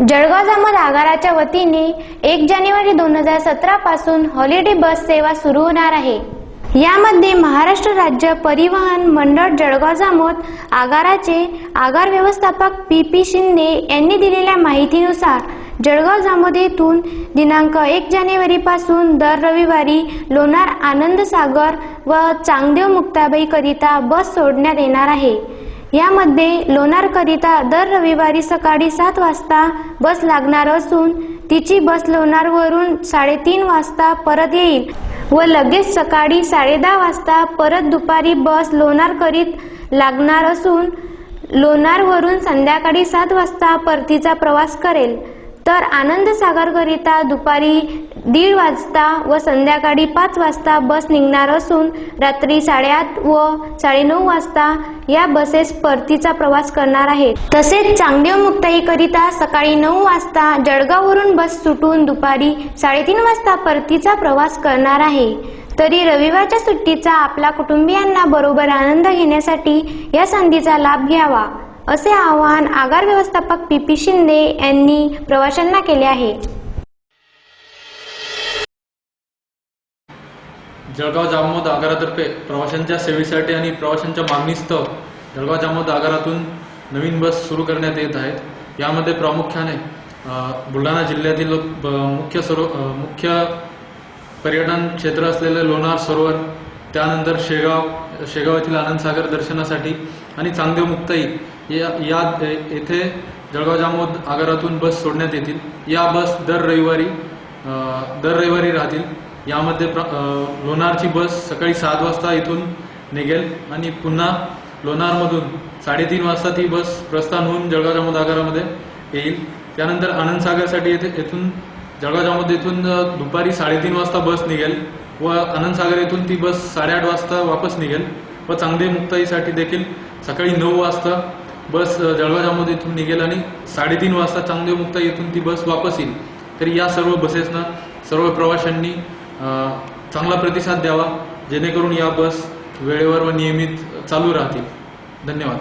जळगाव जामोद आगाराच्या वतीने एक जानेवारी दोन हजार सतरा पासून हॉलिडे बस सेवा सुरू होणार आहे. यामध्ये महाराष्ट्र राज्य परिवहन मंडळ जळगाव जामोद आगाराचे आगार व्यवस्थापक पी पी शिंदे यांनी दिलेल्या माहितीनुसार जळगाव जामोद येथून दिनांक एक जानेवारी पासून दर रविवारी लोणार आनंद सागर व चांगदेव मुक्ताबाई करिता बस सोडण्यात येणार आहे. यामध्ये लोणारकरिता दर रविवारी सकाळी सात वाजता बस लागणार असून तिची बस लोणारवरून साडेतीन वाजता परत येईल व लगेच सकाळी साडेदहा वाजता परत दुपारी बस लोणार करीत लागणार असून लोणारवरून संध्याकाळी सात वाजता परतीचा प्रवास करेल. तर आनंद सागरकरिता दुपारी दीड वाजता व संध्याकाळी पाच वाजता बस निघणार असून रात्री साडेआठ व साडेनऊ वाजता या बसेस परतीचा प्रवास करणार आहेत. तसेच चांगदेव मुक्ताईकरिता सकाळी नऊ वाजता जळगाववरून बस सुटून दुपारी साडेतीन वाजता परतीचा प्रवास करणार आहे. तरी रविवारच्या सुट्टीचा आपल्या कुटुंबियांना बरोबर आनंद घेण्यासाठी या संधीचा लाभ घ्यावा. असे आवाहन आगार व्यवस्थापक पी पी शिंदे यांनी प्रवाशांना केले आहे. जळगाव जामोद आगारातर्फे प्रवाशांच्या सेवेसाठी आणि प्रवाशांच्या मागणीस्तव जळगाव जामोद आगारातून नवीन बस सुरू करण्यात येत आहेत यामध्ये प्रामुख्याने बुलढाणा जिल्ह्यातील मुख्य सरो मुख्य पर्यटन क्षेत्र असलेले लोणार सरोवर त्यानंतर शेगाव शेगाव येथील आनंदसागर दर्शनासाठी आणि चांगदेव मुक्ताई या या येथे जळगाव जामोद आगारातून बस सोडण्यात येतील. या बस दर रविवारी दर रविवारी राहतील. यामध्ये प्र लोणारची बस सकाळी सात वाजता इथून निघेल आणि पुन्हा लोणारमधून साडेतीन वाजता ती बस प्रस्थान होऊन जळगाव जामोद आगारामध्ये येईल. त्यानंतर आनंदसागरसाठी येथे येथून जळगाव जामोद येथून दुपारी साडेतीन वाजता बस निघेल व आनंदसागर येथून ती बस साडेआठ वाजता वापस निघेल व चांगदेव मुक्ताईसाठी देखील सकाळी नऊ वाजता बस अ, जळगाव जामोद निघेल आणि साडेतीन वाजता चांगदेव मुक्ता येथून ती बस वापस येईल. तर या सर्व बसेसना सर्व प्रवाशांनी चांगला प्रतिसाद द्यावा जेणेकरून या बस वेळेवर व नियमित चालू राहतील. धन्यवाद.